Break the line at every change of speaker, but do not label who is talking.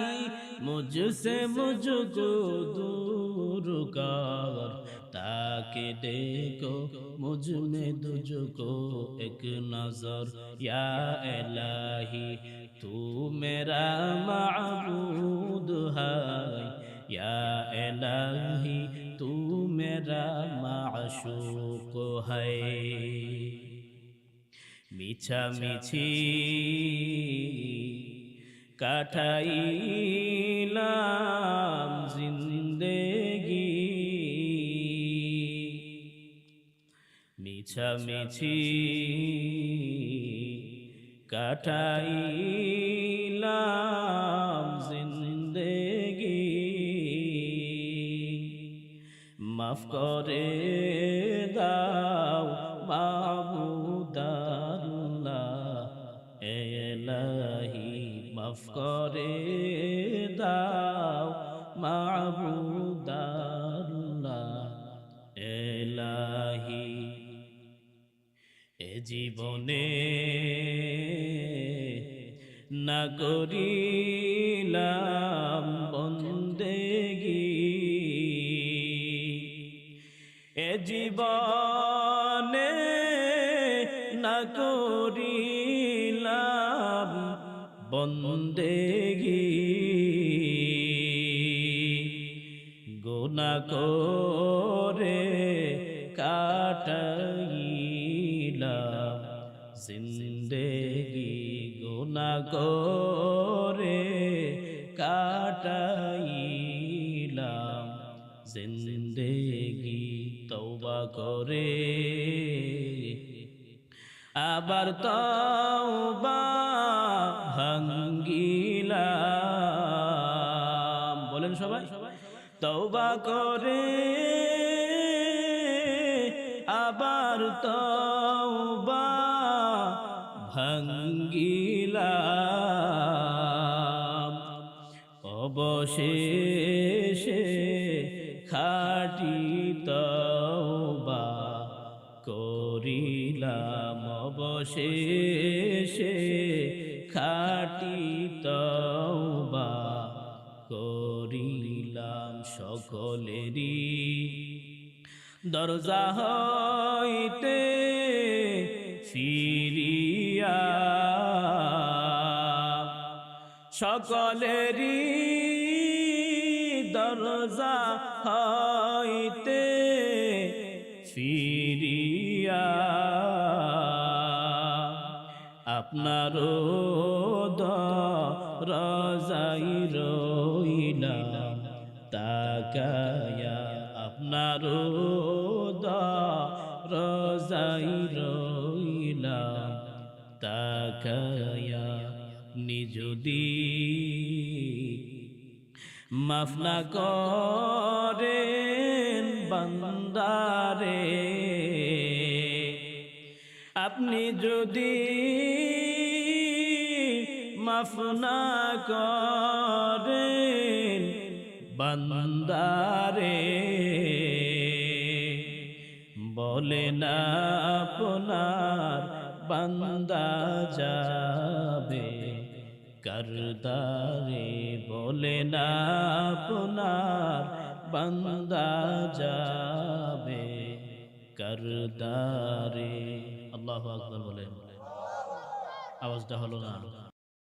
मुझसे मुझको दूर कर ताकि देखो मुझ में तुझको एक नजर या इलाही तू मेरा माबूद है या इलाही तू मेरा माशूक है मिछा मिछी কাঠাইলাম জিন্দেগি। মিছামিছি কাঠাইলাম জিন্দেগি। মাফ করে করে দাও মাবুদাল্লাহ এলাহি। এ জীবনে না বন্দেগী। এ জীবনে না বন্দেগি। করে কাটাইলাম। জিন্দেগি গোনা করে কাটাইলাম। জিন্দেগি তওবা করে আবার তওবা ভাঙ্গিলাম। তওবা করে আবার তওবা ভাঙ্গিলাম। অবশেষে খাটি তওবা করিলাম। অবশেষে খাটি তওবা সকলেরই দরজা হইতে ফিরিয়া। সকলেরই দরজা হইতে ফিরিয়া। আপনারও দরজাই রইলাম তাকায়া আপনারও দরজাই রইলাম। তাকায়া নিজদি মাফ না করেন বান্দারে, আপনি যদি মাফ না করেন বান্দারে, বলে না আপনার বান্দা যাবে? করদারে, বলে না আপনার বান্দা যাবে? করদারে, আল্লাহ আকবর বলে আওয়াজটা হলো না।